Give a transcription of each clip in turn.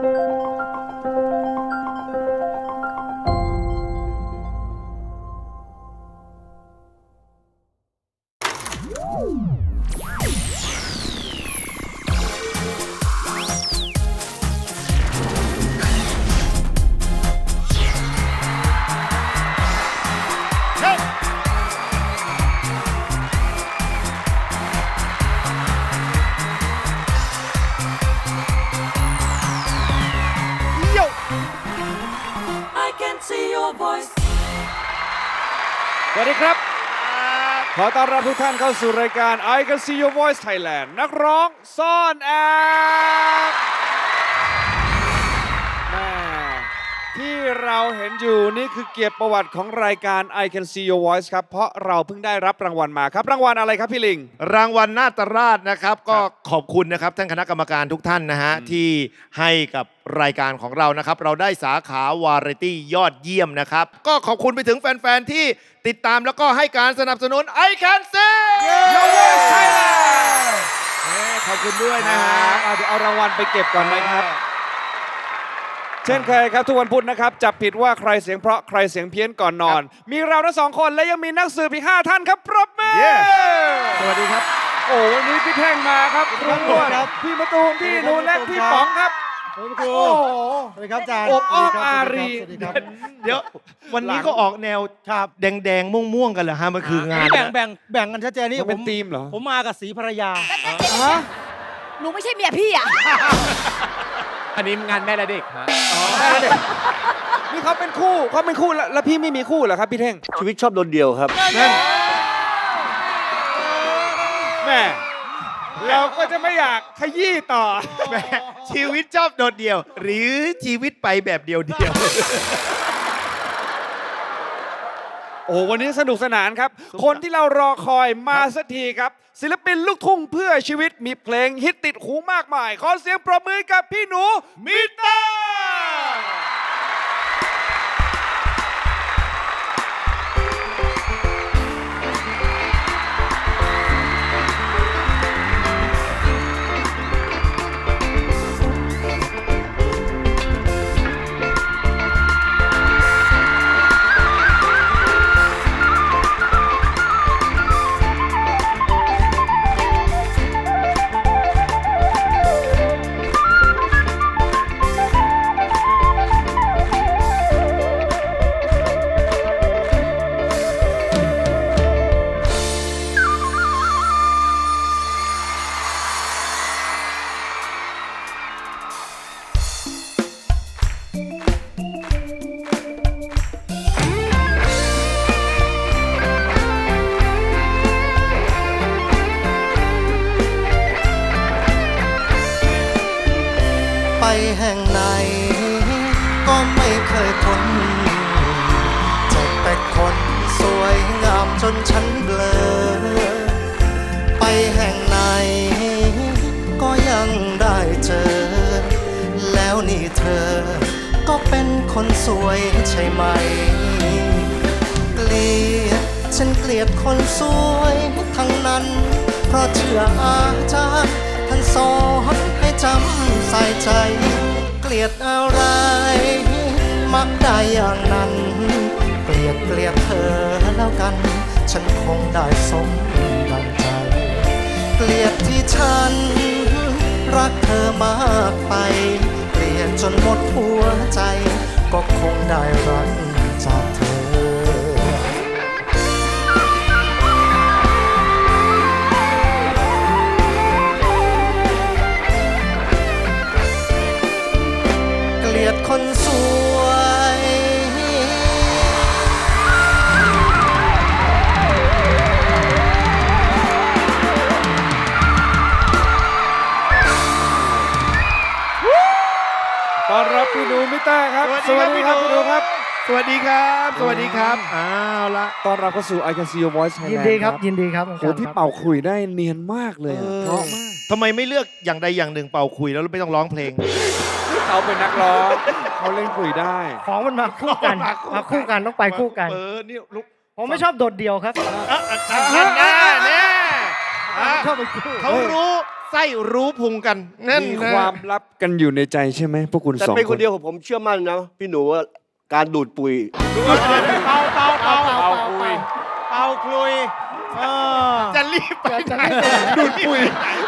โสวัสดีครับ ขอต้อนรับทุกท่านเข้าสู่รายการ I Can See Your Voice Thailand นักร้องซ่อนแอบ ที่เราเห็นอยู่นี่คือเกียรติประวัติของรายการ I Can See Your Voice ครับ เพราะเราเพิ่งได้รับรางวัลมาครับ รางวัลอะไรครับพี่ลิง รางวัลนาตราชนะครับ ก็ขอบคุณนะครับท่านคณะกรรมการทุกท่านนะฮะ ที่ให้กับรายการของเรานะครับ เราได้สาขาวาไรตี้ยอดเยี่ยมนะครับ ก็ขอบคุณไปถึงแฟน ๆ ที่ติดตามแล้วก็ให้การสนับสนุน I Can See Your Voice Thailand เอ้ขอบคุณด้วยนะฮะอะเดี๋ยวเอารางวัลไปเก็บก่อนนะครับ เช่นเคยครับทุกวันพุธนะครับจับผิดว่าใครเสียงเพราะใครเสียงเพี้ยนก่อนนอน มีเราทั้งสองคนและยังมีนักสืบอีกห้าท่านครับปรบมือ Yeah สวัสดีครับ โอ้วันนี้พี่แท่งมาครับครูครับอ้วนครับพี่มะตูมพี่หนูเล็กพี่ครับป๋องครับสวัสดีคโอ้รูโหสวัสดีครับอาจารย์อบอ้อมสวัสดีคบอารีสวัสดีครับเดี๋ยว วันนี้ก็ออกแนวครับแดงๆม่วงๆกันเหรอฮะมันคืองานแบ่งแบ่งแบ่งกันชัดเจนนี่มันเป็นผมธีมเหรอผมมากับสีภรรยาฮะหนูไม่ใช่เมียพี่อะ อันนี้งานแม่และเด็กฮะนี่เขาเป็นคู่เขาเป็นคู่แล้วแล้วพี่ไม่มีคู่เหรอครับพี่เท่งชีวิตชอบโดนเดียวครับ นั่นแม่เราก็จะไม่อยากขยี้ต่อแหมชีวิตชอบโดดเดี่ยว หรือชีวิตไปแบบเดียวเดียว โอ้โหวันนี้สนุกสนานครับ คนที่เรารอคอยมาสักทีครับ ศิลปินลูกทุ่งเพื่อชีวิตมีเพลงฮิตติดหูมากมาย ขอเสียงปรบมือกับพี่หนูมิตาไเจอ แล้วนี่เธอ ก็เป็นคนสวยใช่ไหม เกลียด ฉันเกลียดคนสวยทั้งนั้น เพราะเชื่ออาจารย์ท่านสอนให้จำใส่ใจ เกลียดอะไร มักได้อย่างนั้น เกลียดเกลียดเธอแล้วกัน ฉันคงได้สมดังใจ กเธอมากไป เปลี่ยนจนหมดหัวใจ ก็คงได้รัก สวัสดีครับพี่หนูครับ สวัสดีครับ สวัสดีครับอ้าวละต้อนรับเข้าสู่ I Can See Your Voice Thailand ยินดีครับ ยินดีครับโอ้พี่เป่าขลุยได้เนียนมากเลยอะเพราะมากทำไมไม่เลือกอย่างใดอย่างหนึ่งเป่าคุยแล้วไม่ต้องร้องเพลงเขาเป็นนักร้องเขาเล่นขลุยได้ ของมันมาคู่กันมาคู่มาคู่กันต้องไปคู่กัน เออนี่ลุกผมไม่ชอบโดดเดียวครับอะอะอะนั่นแน่แน่อะชอบไปคู่เขารู้ ไส้รู้พุงกันนั่นมีนะความลับกันอยู่ในใจใช่ไหมพวกคุณแต่สองเป็นคคนนเดียวของผมเชื่อมั่นนะพี่หนูว่าการดูดปุ๋ย เป่าเป่าเป่าเป่าคุยเอาคลุยจะรีบไปไหนดูดปุ๋ย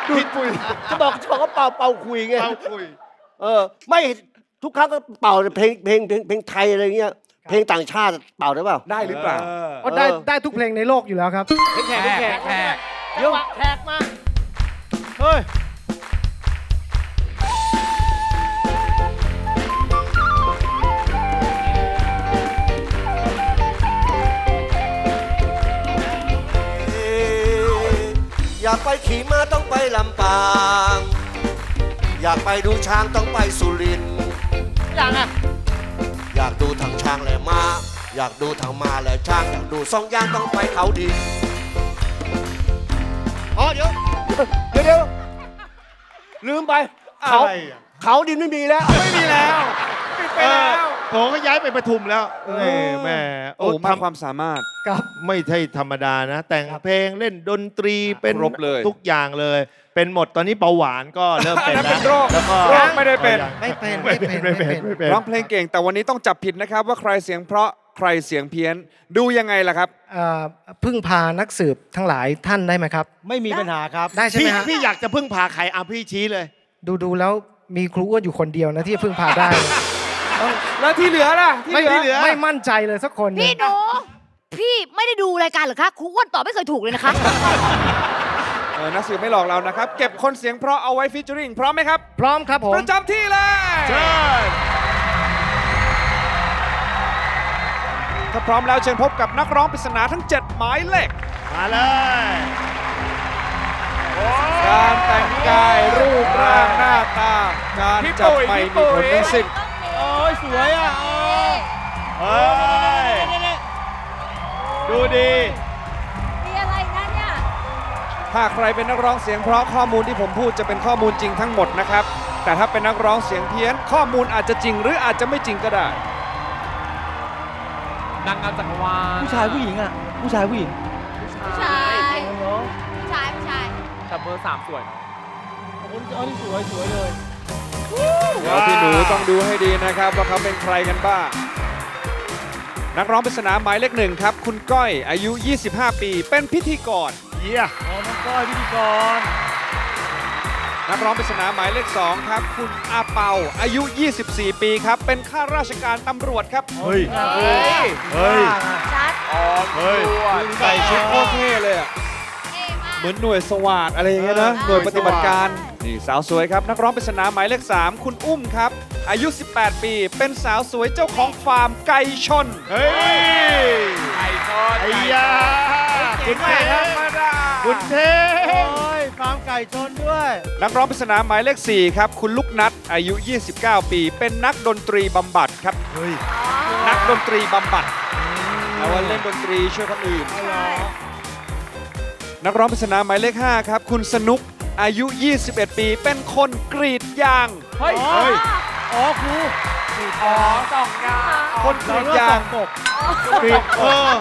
ดูดปุ๋ยจะบอกจะบอกว่าเป่าเป่าคุยไงเอาคลุย เออไม่ทุกครั้งก็เป่าเพลงเพลงเพลงเพลงไทยอะไรเงี้ย เพลงต่างชาติเป่าได้เปล่า ได้หรือเปล่า ก็ได้เออได้ทุกเพลงในโลกอยู่แล้วครับ แขกแขกแขกเดี๋ยวแขกมา เฮ้ยอยากไปขี่ม้าต้องไปลำปาง อยากไปดูช้างต้องไปสุรินทร์อย่างอะอยากดูทางช้างและม้า อยากดูทางม้าและช้าง อยากดูสองอย่างต้องไปเขาดิน อ๋อเดี๋ยวเดี๋ยวเดี๋ยวลืมไปเขาอะไรอะเขาดินไม่มีแล้ว ไม่มีแล้วไปแล้วโถก็ย้ายไปปทุมแล้วแหม่แหม่โอ้โอ้มากทำความสามารถ ครับ ไม่ใช่ธรรมดานะ แต่งเพลงเล่นดนตรีเป็นครบเลย ทุกอย่างเลย เป็นหมดตอนนี้เบาหวานก็เริ่มเป็นอันนั้นแล้วเป็นโรคแล้วก็โรคไม่ได้เป็น ไม่เป็นไม่เป็นไม่เป็นไม่เป็นร้องเพลงเก่งแต่วันนี้ต้องจับผิดนะครับ ว่าใครเสียงเพราะ ใครเสียงเพี้ยน ดูยังไงล่ะครับ เอ่อพึ่งพานักสืบทั้งหลายท่านได้ไหมครับ ไม่มีปัญหาครับได้ใช่ไหพี่มฮะ พี่อยากจะพึ่งพาใครอะพี่ชี้เลย ดูดูแล้วมีครูอ้วนอยู่คนเดียวนะที่พึ่งพาได้ แล้วที่เหลือล่ะไม่ที่เหลือ ไม่มั่นใจเลยสักคนหนึ่งพี่หนู พี่ไม่ได้ดูรายการเหรอคะครูอ้วนตอบไม่เคยถูกเลยนะคะ เออนักสืบไม่หลอกเรานะครับ เก็บคนเสียงเพราะเอาไว้ฟิชเจอริงพร้อมไหมครับ พร้อมครับผม ประจำที่เลย ถ้าพร้อมแล้วเชิญพบกับนักร้องปริศนาทั้ง 7 หมายเลขมาเลยการแต่งกายรูปร่างหน้าตา การจับไม่มีผลทั้งสิ้นโอ้ยสวยอะเฮ้ยดูดีมีอะไรนะเนี่ยถ้าใครเป็นนักร้องเสียงเพราะข้อมูลที่ผมพูดจะเป็นข้อมูลจริงทั้งหมดนะครับ แต่ถ้าเป็นนักร้องเสียงเพี้ยนข้อมูลอาจจะจริงหรืออาจจะไม่จริงก็ได้ นางงามจักรวาลผู้ชายผู้หญิงอะ ผู้ชายผู้หญิงผู้ชายผู้ชาย ผู้ชาย แต่เบอร์สามสวยเนอะอันนี้สวยสวยเลย เดี๋ยวพี่หนูต้องดูให้ดีนะครับว่าเขาเป็นใครกันบ้าง นักร้องปริศนาหมายเลขหนึ่งครับ คุณก้อยอายุ 25 ปี เป็นพิธีกร เยี่ย อ๋อน้องก้อยพิธีกร นักร้องปริศนาหมายเลขสองครับ คุณอาเปาอายุ 24 ปีครับ เป็นข้าราชการตำรวจครับ เฮ้ย เฮ้ย เฮ้ยชัดเฮ้ยใส่ชุดโคตรเท่เลยอะเท่มากเหมือนหน่วยสวาดอะไรอย่างเงี้ยนะเออหน่วยปฏิบัติการนี่สาวสวยครับนักร้องปริศนาหมายเลข 3 คุณอุ้มครับ อายุ 18 ปี เป็นสาวสวยเจ้าของฟาร์มไก่ชน เฮ้ย ไก่ทอดไอ้ไก่ยาคุณเทไม่ธรรมดาคุณเทยฟาร์ม ไก่ชนด้วย นักร้องปริศนาหมายเลข 4 ครับ คุณลูกนัดอายุ 29 ปี เป็นนักดนตรีบำบัดครับ เฮ้ยนักดนตรีบำบัดแล้วว่าเล่นดนตรีช่วยคนอื่น นักร้องปริศนาหมายเลข 5 ครับ คุณสนุกอายุ 21 ปี เป็นคนกรีดยาง เฮ้ย เฮ้ย อ๋อครูอ๋อสองงานคนกรีดยางกรีดเออ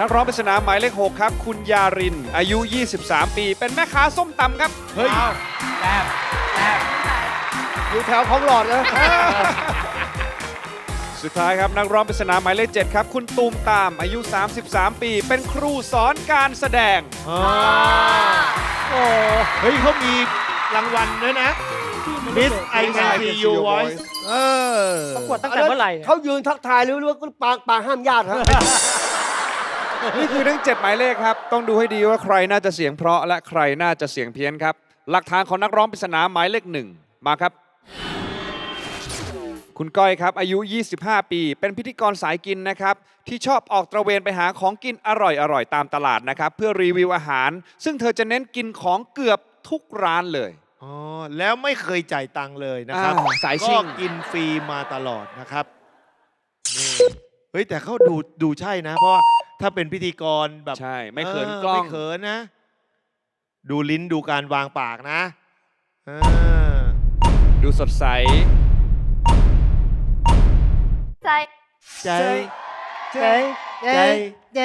นักร้องปริศนาหมายเลข 6 ครับ คุณยาริน อายุ 23 ปี เป็นแม่ค้าส้มตำครับ เฮ้ยแซบแซบอยู่แถวของหลอดนะสุดท้ายครับ นักร้องปริศนาหมายเลข 7 ครับ คุณตูมตาม อายุ 33 ปี เป็นครูสอนการแสดงอ๋อโอ้เฮ้ยเขามีรางวัลด้วยนะ Miss I Can See Your Voice เออประกวดตั้งแต่เมื่อไหร่เขายืนทักทายหรือว่าก็ปางปางห้ามญาติฮะ นี่คือทั้ง7หมายเลขครับ ต้องดูให้ดีว่าใครน่าจะเสียงเพราะและใครน่าจะเสียงเพี้ยนครับ หลักฐานของนักร้องปริศนาหมายเลขหนึ่งมาครับ คุณก้อยครับ อายุ 25 ปี เป็นพิธีกรสายกินนะครับ ที่ชอบออกตระเวนไปหาของกินอร่อยๆตามตลาดนะครับ เพื่อรีวิวอาหาร ซึ่งเธอจะเน้นกินของเกือบทุกร้านเลย อ๋อ แล้วไม่เคยจ่ายตังค์เลยนะครับอ่าสายชิ่งก็กินฟรีมาตลอดนะครับนี่เฮ้ยแต่เขาดูดูใช่นะ เพราะว่า ถ้าเป็นพิธีกรแบบใช่ ไม่เขินกล้อง ไม่เขินนะ ดูลิ้นดูการวางปากนะเออดูสดใส ใจ ใจ ใจ ใจ ใจ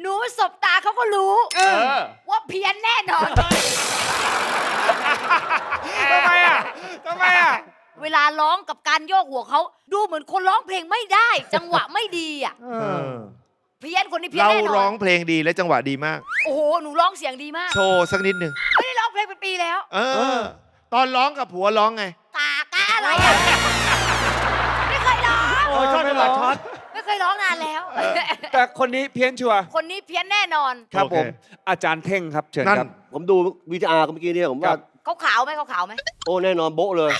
หนูสบตาเขาก็รู้ เออ ว่าเพี้ยนแน่นอน ทำไมอะทำไมอะ เวลาร้องกับการโยกหัวเขา ดูเหมือนคนร้องเพลงไม่ได้ จังหวะไม่ดีอะ เออ เพี้ยนคนนี้เพี้ยนเราแน่นร้ออนงเพลงดีและจังหวะดีมาก โอ้โหหนูร้องเสียงดีมากโชว์สักนิดหนึ่งไม่ได้ร้องเพลงเป็นปีแล้วเออตอนร้องกับผัวร้องไง กากาอะไรอะไม่เคยร้อง โอ้ยชอบจังหวะช็อตไม่เคยร้องนานแล้ว แต่คนนี้เพี้ยนชัวร์คนนี้เพี้ยนแน่นอนครับโอเค ผม อาจารย์เท่งครับเชิญนั่น ครับ ผมดูวีทีอาร์เมื่อกี้เนี่ยผมครัว่าบเขาขาวไหมเขาขาวไหมโอ้แน่นอนโบ๊ะเลย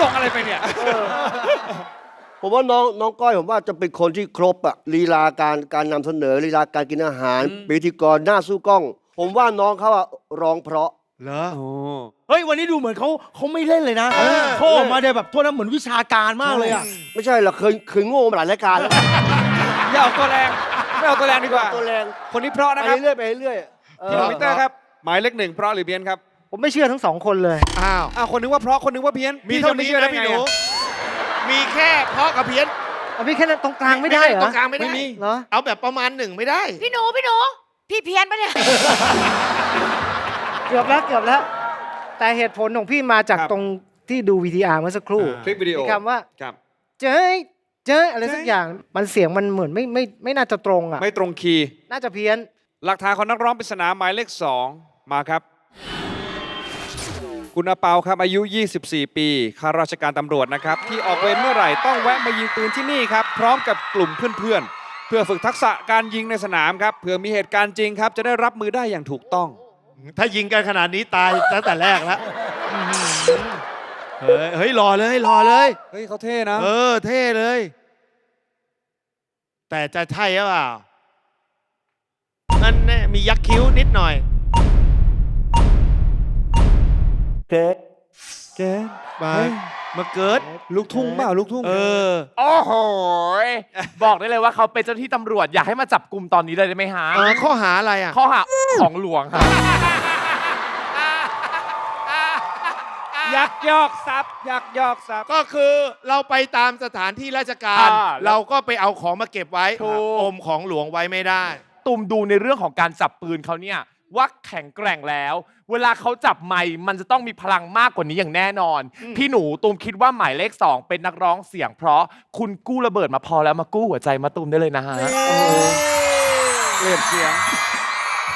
ส่งอะไรไปเนี่ย ผมว่าน้องน้องก้อยผมว่าจะเป็นคนที่ครบอะลีลาการการนำเสนอลีลาการกินอาหารอืมพิธีกรหน้าสู้กล้อง ผมว่าน้องเขาอะร้องเพราะ เหรอโอ้เฮ้ยวันนี้ดูเหมือนเขาเขาไม่เล่นเลยนะเออเขาออกมาได้แบบโทษนะเหมือนวิชาการมากเลยอะไม่ใช่หรอกเคยเคยโง่มาหลายรายการแล้วอย่าเอาตัวแรง ไม่เอาตัวแรงดีกว่า ตัวแรงคนนี้เพราะไปนะครับเรื่อยๆไปเรื่อยๆเอพี่อหนุ่มมิเตอร์ครับ หมายเลขหนึ่งเพราะหรือเพี้ยนครับผมไม่เชื่อทั้งสองคนเลย อ้าวอ่าคนนึงว่าเพราะคนนึงว่าเพี้ยนมีเท่านี้จะไชื่อนะได้พี่ไงหนูอะ มีแค่เพราะกับเพี้ยนเอาพี่แค่นั้นตรงกลางไม่ได้เหรตรองกลางไม่ได้ไม่มีเหรอเอาแบบประมาณหนึ่งไม่ได้ พี่หนูพี่หนู พี่เพี้ยนปะเนี่ย เกือบแล้วเกือบแล้ว แต่เหตุผลของพี่มาจากครับตรงที่ดู VTR เมื่อสักครู่คลิปวิดีโอ มีคำว่า ครับ เจ้ยเจ้ยอะไรสักอย่างมันเสียงมันเหมือนไม่ไม่ไม่น่าจะตรงอะไม่ตรงคีย์น่าจะเพี้ยน หลักฐานของนักร้องปริศนาหมายเลขสองมาครับ คุณอาเปาครับอายุ 24 ปีข้าราชการตำรวจนะครับที่ออกเวรเมื่อไหร่ต้องแวะมายิงปืนที่นี่ครับพร้อมกับกลุ่มเพื่อนๆ เพื่อฝึกทักษะการยิงในสนามครับเผื่อมีเหตุการณ์จริงครับจะได้รับมือได้อย่างถูกต้อง ถ้ายิงกันขนาดนี้ตายตั้งแต่แรกแล้วอื้อหือเฮ้ยเฮ้ยรอเลยรอเลย เฮ้ยเขาเท่นะ เออเท่เลย แต่จะใช่หรือเปล่านั่นแน่มียักษ์คิ้วนิดหน่อย เค้กแกนไปเฮ้ยมาเกิด ลูกทุ่งเปล่าลูกทุ่งเออ โอ้โหยบอกได้เลยว่าเขาเป็นเจ้าหน้าที่ตำรวจอยากให้มาจับกลุ่มตอนนี้เลยได้ไหมฮะ เออข้อหาอะไรอะ ข้อหาของหลวงครับยักยอกทรัพย์ยักยอกทรัพย์ ก็คือเราไปตามสถานที่ราชการ อ่าเราก็ไปเอาของมาเก็บไว้ถูก อมของหลวงไว้ไม่ได้ ตุมดูในเรื่องของการจับปืนเขาเนี่ย ว่าแข็งแกร่งแล้ว เวลาเขาจับไมค์มันจะต้องมีพลังมากกว่านี้อย่างแน่นอน พี่หนูตูมคิดว่าหมายเลขสองเป็นนักร้องเสียง เพราะคุณกู้ระเบิดมาพอแล้วมากู้หัวใจมาตูมได้เลยนะฮะเปลี่ยนเสียง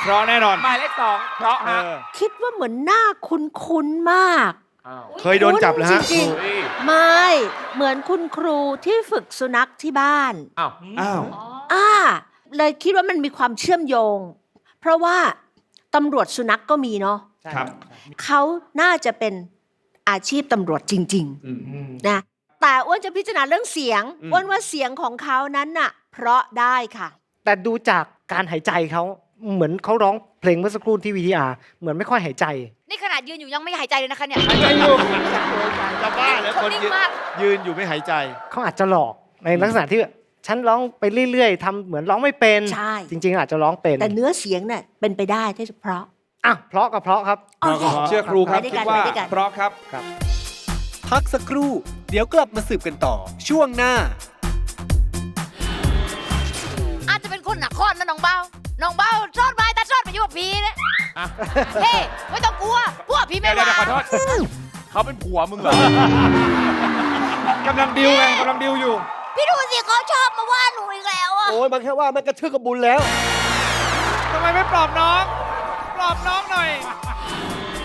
เพราะแน่นอนหมายเลขสองเพราะเอฮะอคิดว่าเหมือนหน้าคุ้นๆมากอ้าวเคยโดนจับแล้วฮะจริงเฮ้ยๆไม่เหมือนคุณครูที่ฝึกสุนัขที่บ้านอ้าวอ้าวอ่าเลยคิดว่ามันมีความเชื่อมโยง เพราะว่า ตำรวจสุนัขก็มีเนาะครับเขาน่าจะเป็นอาชีพตำรวจจริงอืมๆนะแต่อ้วนจะพิจารณาเรื่องเสียงอืมอ้วนว่าเสียงของเขานั้นน่ะ เพราะได้ค่ะ แต่ดูจากการหายใจเขาเหมือนเขาร้องเพลงเมื่อสักครู่ที่ VTR เหมือนไม่ค่อยหายใจ นี่ขนาดยืนอยู่ยังไม่หายใจเลยนะคะเนี่ยใจอยู่จะบ้าแล้วเขาคนนิ่งยืนมากยืนอยู่ไม่หายใจเขาอาจจะหลอกในลักษณะที่ ฉันร้องไปเรื่อยๆทำเหมือนร้องไม่เป็น ใช่ จริง ๆ อาจจะร้องเป็นแต่เนื้อเสียงเนี่ยเป็นไปได้ที่จะเพราะ อะเพราะก็เพราะครับ โอเค เชื่อครูครับไปด้วยคิกัดนว่าไปด้วยกัน เพราะครับ พักสักครู่ เดี๋ยวกลับมาสืบกันต่อ ช่วงหน้า อาจจะเป็นคนหนักข้อนนะน้องเบ้า น้องเบ้าชอดไม้แต่ชอดไปอยู่กับพี่เนี่ยอะเฮ้ไม่ต้องกลัว พวกพี่ไม่เดี๋ยวว่าเดี๋ยวขอโทษ เขาเป็นผัวมึงเหรอกำลังดิวไงกำลังดิวอยู่ พี่ดูสิเขาชอบมาว่าหนูอีกแล้วอะโอ้ยมันแค่ว่ามันกระทึกกับบุญแล้ว ทำไมไม่ปลอบน้อง ปลอบน้อง